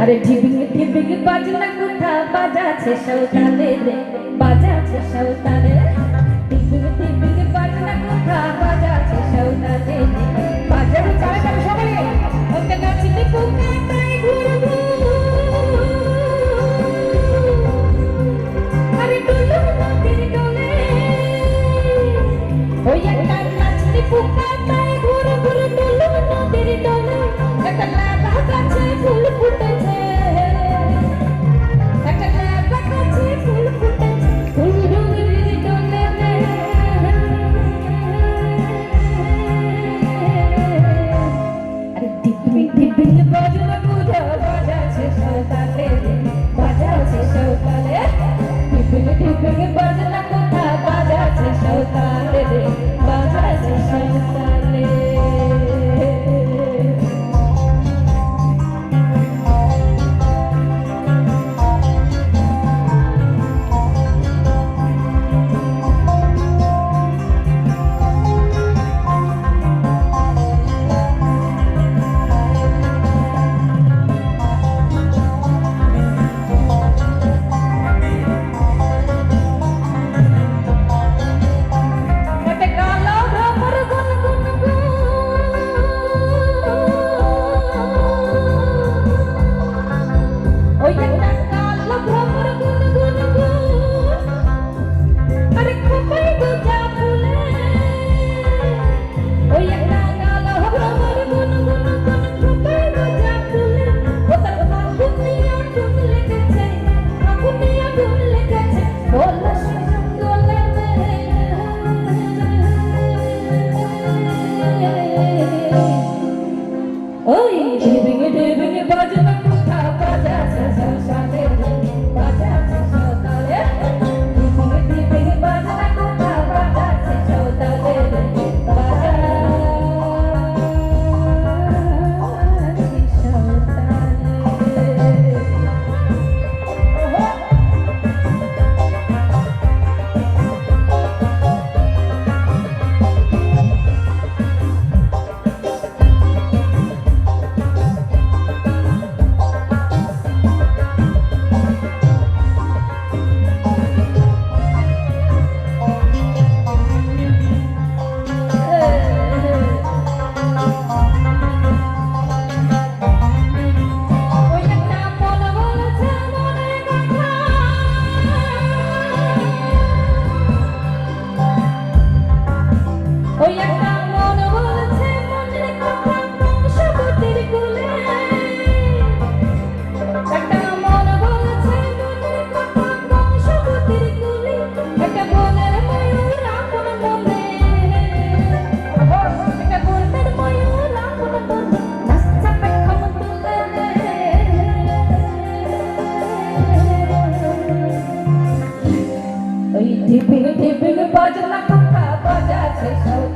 আরে ঢিবিং ঢিবিং বাজনা কোথা বাজাছে সাঁওতালে রে বাজাছে সাঁওতালে Quick, quick, quick. ঢিপিং ঢিপিং বাজনা পাকা বাজাছে সব।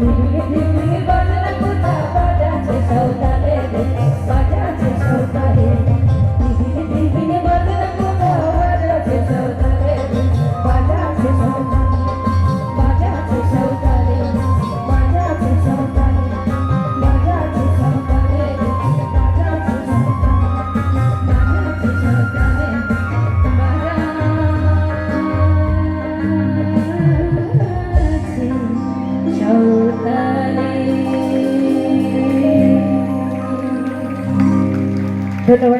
Thank you. ধন্যবাদ